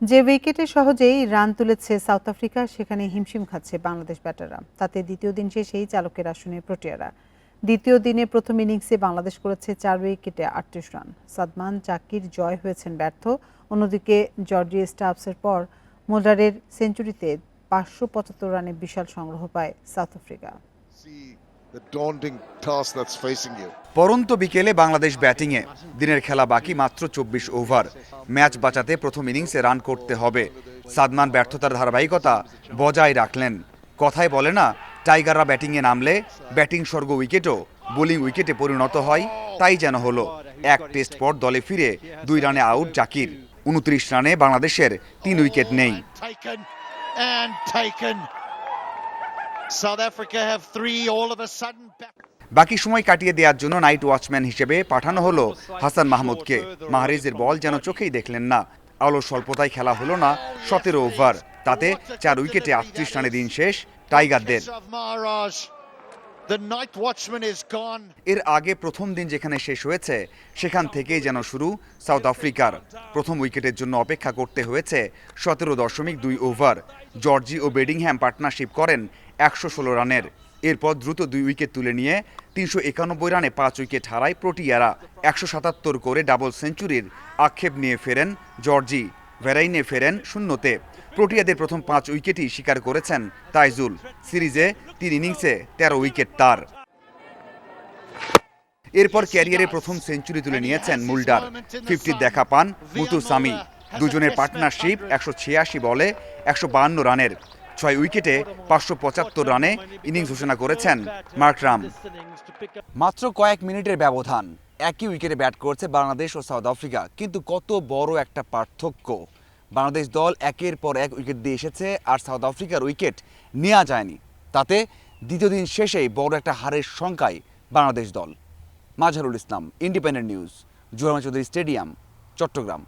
যে উইকেটে সহজেই রান তুলেছে সাউথ আফ্রিকা, সেখানে হিমশিম খাচ্ছে বাংলাদেশ ব্যাটাররা। তাতে দ্বিতীয় দিন শেষেই চালকের আসনে প্রোটিয়ারা। দ্বিতীয় দিনে প্রথম ইনিংসে বাংলাদেশ করেছে চার উইকেটে আটত্রিশ রান। সাদমান জাকির জয় হয়েছেন ব্যর্থ। অন্যদিকে জর্জি স্টাফসের পর মোল্ডারের সেঞ্চুরিতে পাঁচশো পঁচাত্তর রানে বিশাল সংগ্রহ পায় South Africa. See the daunting task that's facing you. পরন্ত বিকেলে বাংলাদেশ ব্যাটিংয়ে দিনের খেলা বাকি মাত্র চব্বিশ ওভার। ম্যাচ বাঁচাতে প্রথম ইনিংসে রান করতে হবে। সাদমান ব্যর্থতার ধারাবাহিকতা বজায় রাখলেন। কথায় বলে না টাইগাররা ব্যাটিংয়ে নামলে ব্যাটিং স্বর্গ উইকেটও বোলিং উইকেটে পরিণত হয় তাই যেন হলো। এক টেস্ট পর দলে ফিরে দুই রানে আউট জাকির। উনত্রিশ রানে বাংলাদেশের তিন উইকেট নেই। And taken. South Africa have three all of a sudden. Back. বাকি সময় কাটিয়ে দেওয়ার জন্য নাইট ওয়াচম্যান হিসেবে পাঠানো হলো হাসান মাহমুদকে মাহারিজের বল যেন চোখেই দেখলেন না আলো স্বল্পতায় খেলা হলো না সতেরো ওভার তাতে চার উইকেটে আটত্রিশ রানে দিন শেষ টাইগারদের এর আগে প্রথম দিন যেখানে শেষ হয়েছে, সেখান থেকেই যেন শুরু সাউথ আফ্রিকার। প্রথম উইকেটের জন্য অপেক্ষা করতে হয়েছে সতেরো দশমিক দুই ওভার। জর্জি ও বেডিংহ্যাম পার্টনারশিপ করেন একশো ষোলো রানের। এরপর দ্রুত দুই উইকেট তুলে নিয়ে তিনশো একানব্বই রানে পাঁচ উইকেট হারায় প্রোটিয়ারা। একশো সাতাত্তর করে ডাবল সেঞ্চুরির আক্ষেপ নিয়ে ফেরেন জর্জি। ভ্যারাইনে ফেরেন শূন্যতে। প্রোটিয়াদের প্রথম পাঁচ উইকেটই স্বীকার করেছেন তাইজুল। সিরিজে তিন ইনিংসে তেরো উইকেট তার। এরপর ক্যারিয়ারে প্রথম সেঞ্চুরি তুলে নিয়েছেন মুল্ডার। ফিফটির দেখা পান মুতু সামি। দুজনের পার্টনারশিপ একশো ছিয়াশি বলে একশো বাহান্ন রানের। ছয় উইকেটে পাঁচশো পঁচাত্তর রানে ইনিংস ঘোষণা করেছেন মার্করাম মাত্র কয়েক মিনিটের ব্যবধান। একই উইকেটে ব্যাট করছে বাংলাদেশ ও সাউথ আফ্রিকা। কিন্তু কত বড় একটা পার্থক্য। বাংলাদেশ দল একের পর এক উইকেট দিয়ে এসেছে আর সাউথ আফ্রিকার উইকেট নেওয়া যায়নি। তাতে দ্বিতীয় দিন শেষেই বড় একটা হারের সংখ্যায় বাংলাদেশ দল। মাঝারুল ইসলাম ইন্ডিপেন্ডেন্ট নিউজ জুহামা চৌধুরী স্টেডিয়াম, চট্টগ্রাম।